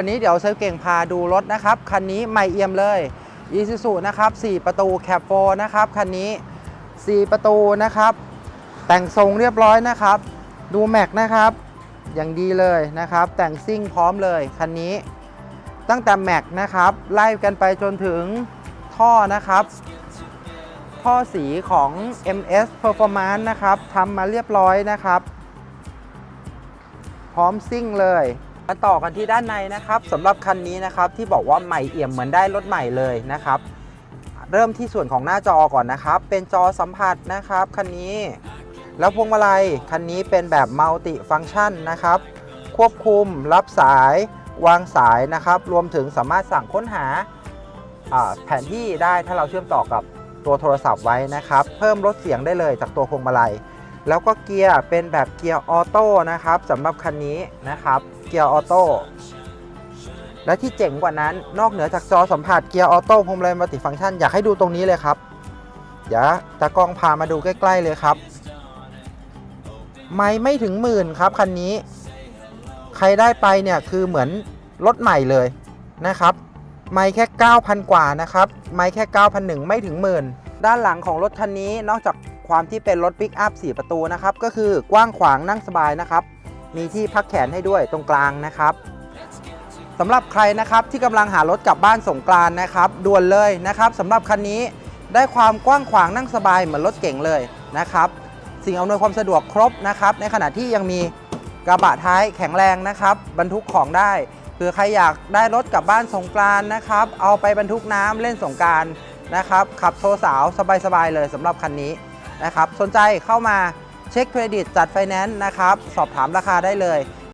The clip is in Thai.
ันนี้เดี๋ยวเซลเก่งพาดูรถนะครับ คันนี้ใหม่เอี่ยมเลย i s u z u นะครับ4ประตูแคปโฟนะครับ คันนี้ 4 ประตูนะครับ แต่งทรงเรียบร้อยนะครับ ดูแม็กนะครับ อย่างดีเลยนะครับ แต่งซิ่งพร้อมเลย คันนี้ ตั้งแต่แม็กนะครับ ไล่กันไปจนถึงท่อนะครับ ท่อสีของ MS Performance นะครับทำมาเรียบร้อยนะครับ พร้อมซิ่งเลย มาต่อกันที่ด้านในนะครับสำหรับคันนี้นะครับที่บอกว่าใหม่เอี่ยมเหมือนได้รถใหม่เลยนะครับ เริ่มที่ส่วนของหน้าจอก่อนนะครับ เป็นจอสัมผัสนะครับคันนี้ แล้วพวงมาลัยคันนี้เป็นแบบมัลติฟัง c t ชันนะครับ ควบคุมรับสายวางสายนะครับ รวมถึงสามารถสั่งค้นหาแผนที่ได้ถ้าเราเชื่อมต่อกับตัวโทรศัพท์ไว้นะครับ เพิ่มลดเสียงได้เลยจากตัวพวงมาลัย แล้วก็เกียร์เป็นแบบเกียร์ออโต้นะครับสำหรับคันนี้นะครับเกียร์ออโต้และที่เจ๋งกว่านั้นนอกเหนือจากจอสัมผัสเกียร์ออโต้พวงมาลัยมัลติฟังก์ชันอยากให้ดูตรงนี้เลยครับ เดี๋ยวตากล้องพามาดูใกล้ ๆเลยครับ ไม่ไม่ถึงหมื่นครับคันนี้ ใครได้ไปเนี่ยคือเหมือนรถใหม่เลยนะครับ ไม่แค่ 9,000 กว่านะครับ ไม่แค่ 9,001 ไม่ถึงหมื่น ด้านหลังของรถคันนี้นอกจากความที่เป็นรถปิกอัพ4ประตูนะครับ ก็คือกว้างขวางนั่งสบายนะครับ มีที่พักแขนให้ด้วยตรงกลางนะครับสำหรับใครนะครับที่กำลังหารถกลับบ้านสงกรานนะครับด่วนเลยนะครับสำหรับคันนี้ได้ความกว้างขวางนั่งสบายเหมือนรถเก๋งเลยนะครับ สิ่งอำนวยความสะดวกครบนะครับ ในขณะที่ยังมีกระบะท้ายแข็งแรงนะครับ บรรทุกของได้เผื่อใครอยากได้รถกลับบ้านสงกรานนะครับ เอาไปบรรทุกน้ำเล่นสงกราร นะครับ ขับโชว์สาวสบายๆเลยสำหรับคันนี้นะครับ สนใจเข้ามาเช็คเครดิตจัดไฟแนนซ์นะครับ สอบถามราคาได้เลย